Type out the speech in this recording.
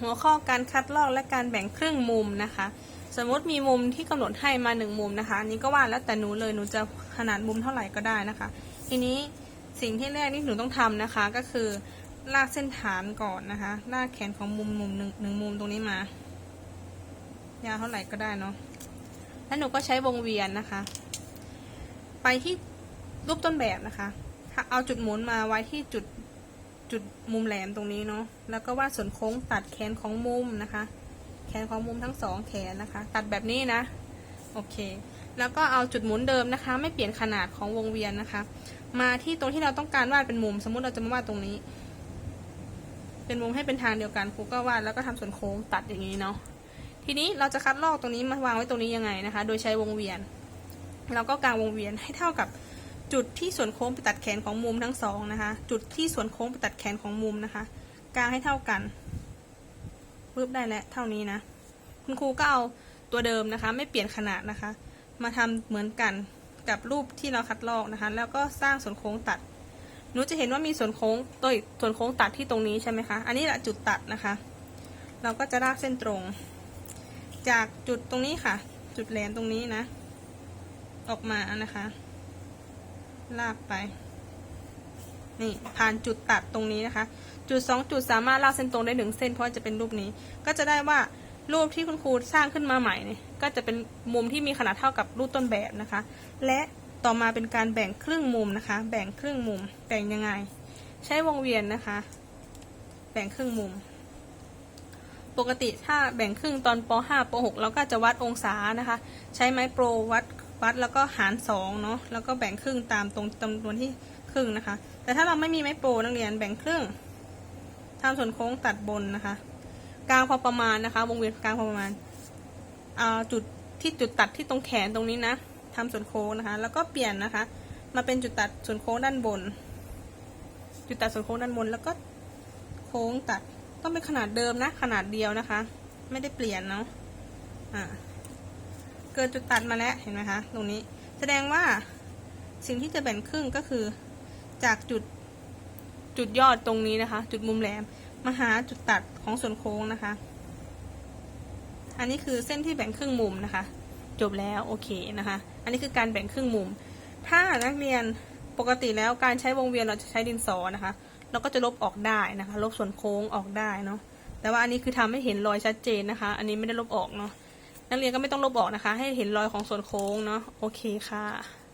หัวข้อการคัดลอกและการแบ่งครึ่งมุมนะคะ สมมติมีมุมที่กำหนดให้มาหนึ่งมุมนะคะอันนี้ก็วาดแล้วแต่หนูเลยหนูจะขนาดมุมเท่าไหร่ก็ได้นะคะ ทีนี้สิ่งที่แรกที่หนูต้องทำนะคะ ก็คือลากเส้นฐานก่อนนะคะ ลากแขนของมุมมุมหนึ่งหนึ่งมุมตรงนี้มา ยาวเท่าไหร่ก็ได้เนาะแล้วหนูก็ใช้วงเวียนนะคะ ไปที่รูปต้นแบบนะคะ เอาจุดหมุนมาไว้ที่จุด จุดมุมแหลมตรงนี้เนาะ แล้วก็วาดส่วนโค้งตัดแขนของมุมนะคะ แขนของมุมทั้งสองแขนนะคะ ตัดแบบนี้นะ โอเค แล้วก็เอาจุดหมุนเดิมนะคะ ไม่เปลี่ยนขนาดของวงเวียนนะคะ มาที่ตรงที่เราต้องการวาดเป็นมุม สมมุติเราจะมาวาดตรงนี้ เป็นมุมให้เป็นทางเดียวกันครูก็วาดแล้วก็ทำส่วนโค้งตัดอย่างนี้เนาะ ทีนี้เราจะคัดลอกตรงนี้มาวางไว้ตรงนี้ยังไงนะคะ โดยใช้วงเวียน เราก็กางวงเวียนให้เท่ากับ จุดที่ส่วนโค้งไปตัดแขนของมุมทั้งสองนะคะ จุดที่ส่วนโค้งไปตัดแขนของมุมนะคะ กลางให้เท่ากันปึ๊บได้แล้วเท่านี้นะ คุณครูก็เอาตัวเดิมนะคะ ไม่เปลี่ยนขนาดนะคะ มาทำเหมือนกันกับรูปที่เราคัดลอกนะคะ แล้วก็สร้างส่วนโค้งตัดหนูจะเห็นว่ามีส่วนโค้งตัวส่วนโค้งตัดที่ตรงนี้ใช่ไหมคะอันนี้แหละจุดตัดนะคะ เราก็จะลากเส้นตรง จากจุดตรงนี้ค่ะ จุดแหลมตรงนี้นะ ออกมานะคะ ลากไป นี่ผ่านจุดตัดตรงนี้นะคะ จุดสองจุดสามารถลากเส้นตรงได้หนึ่งเส้นเพราะจะเป็นรูปนี้ ก็จะได้ว่ารูปที่คุณครูสร้างขึ้นมาใหม่เนี่ยก็จะเป็นมุมที่มีขนาดเท่ากับรูปต้นแบบนะคะ และต่อมาเป็นการแบ่งครึ่งมุมนะคะ แบ่งครึ่งมุม แบ่งยังไง ใช้วงเวียนนะคะ แบ่งครึ่งมุม ปกติถ้าแบ่งครึ่งตอนป .5 ป .6 เราก็จะวัดองศานะคะ ใช้ไม้โปรวัด วัดแล้วก็หารสองเนาะแล้วก็แบ่งครึ่งตามตรงจำนวนที่ครึ่งนะคะ แต่ถ้าเราไม่มีไม้โปรนักเรียนแบ่งครึ่งทำส่วนโค้งตัดบนนะคะ กลางพอประมาณนะคะ วงเวียนกลางพอประมาณเอาจุดที่จุดตัดที่ตรงแขนตรงนี้นะทำส่วนโค้งนะคะ แล้วก็เปลี่ยนนะคะ มาเป็นจุดตัดส่วนโค้งด้านบน จุดตัดส่วนโค้งด้านบน แล้วก็โค้งตัดต้องเป็นขนาดเดิมนะ ขนาดเดียวนะคะ ไม่ได้เปลี่ยนเนาะอ่า เกิดจุดตัดมาแล้วเห็นไหมคะตรงนี้แสดงว่าสิ่งที่จะแบ่งครึ่งก็คือจากจุดจุดยอดตรงนี้นะคะ จุดมุมแหลมมาหาจุดตัดของส่วนโค้งนะคะ อันนี้คือเส้นที่แบ่งครึ่งมุมนะคะ จบแล้วโอเคนะคะ อันนี้คือการแบ่งครึ่งมุม ถ้านักเรียนปกติแล้วการใช้วงเวียนเราจะใช้ดินสอนะคะ เราก็จะลบออกได้นะคะ ลบส่วนโค้งออกได้เนาะแต่ว่าอันนี้คือทำให้เห็นรอยชัดเจนนะคะ อันนี้ไม่ได้ลบออกเนาะ นักเรียนก็ไม่ต้องลบออกนะคะ ให้เห็นรอยของส่วนโค้งเนาะโอเคค่ะ